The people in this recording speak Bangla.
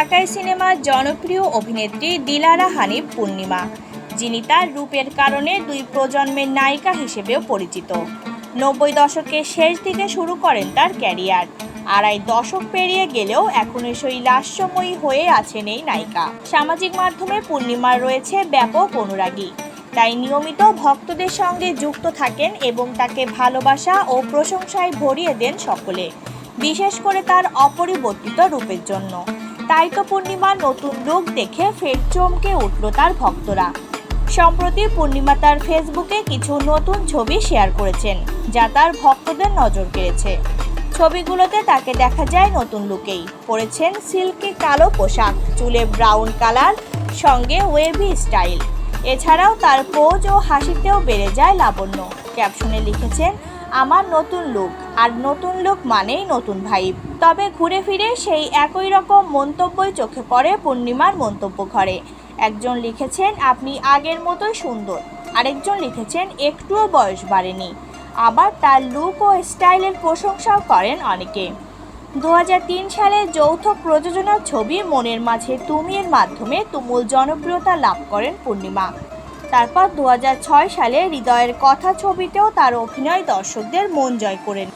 ঢাকাই সিনেমার জনপ্রিয় অভিনেত্রী দিলারা হানিফ পূর্ণিমা। যিনি তার রূপের কারণে দুই প্রজন্মের নায়িকা হিসেবেও পরিচিত। নব্বই দশকের শেষ দিকে শুরু করেন তার ক্যারিয়ার। আড়াই দশক পেরিয়ে গেলেও এখনও সেই লাস্যময়ী হয়ে আছেন এই নায়িকা। সামাজিক মাধ্যমে পূর্ণিমার রয়েছে ব্যাপক অনুরাগী। তাই নিয়মিত ভক্তদের সঙ্গে যুক্ত থাকেন এবং তাকে ভালোবাসা ও প্রশংসায় ভরিয়ে দেন সকলে, বিশেষ করে তার অপরিবর্তিত রূপের জন্য। তো পূর্ণিমার নতুন লুক দেখে ফের চমকে উঠল তার ভক্তরা। সম্প্রতি পূর্ণিমা তার ফেসবুকে কিছু নতুন ছবি শেয়ার করেছেন, যা তার ভক্তদের নজর কেড়েছে। ছবিগুলোতে তাকে দেখা যায় নতুন লুকেই। পরেছেন সিল্কি কালো পোশাক, চুলে ব্রাউন কালার, সঙ্গে ওয়েভি স্টাইল। এছাড়াও তার পোজ ও হাসিতেও বেড়ে যায় লাবণ্য। ক্যাপশনে লিখেছেন আমার নতুন লুক আর নতুন লুক মানেই নতুন ভাইব তবে ঘুরে ফিরে সেই একই রকম মন্তব্যই চোখে পড়ে পূর্ণিমার মন্তব্য ঘরে। একজন লিখেছেন, আপনি আগের মতোই সুন্দর। আরেকজন লিখেছেন, একটুও বয়স বাড়েনি। আবার তার লুক ও স্টাইলের প্রশংসাও করেন অনেকে। দু হাজার তিন সালে যৌথ প্রযোজনার ছবি মনের মাঝে তুমির মাধ্যমে তুমুল জনপ্রিয়তা লাভ করেন পূর্ণিমা। তারপর দু হাজার ছয় সালে হৃদয়ের কথা ছবিতেও তার অভিনয় দর্শকদের মন জয় করেন।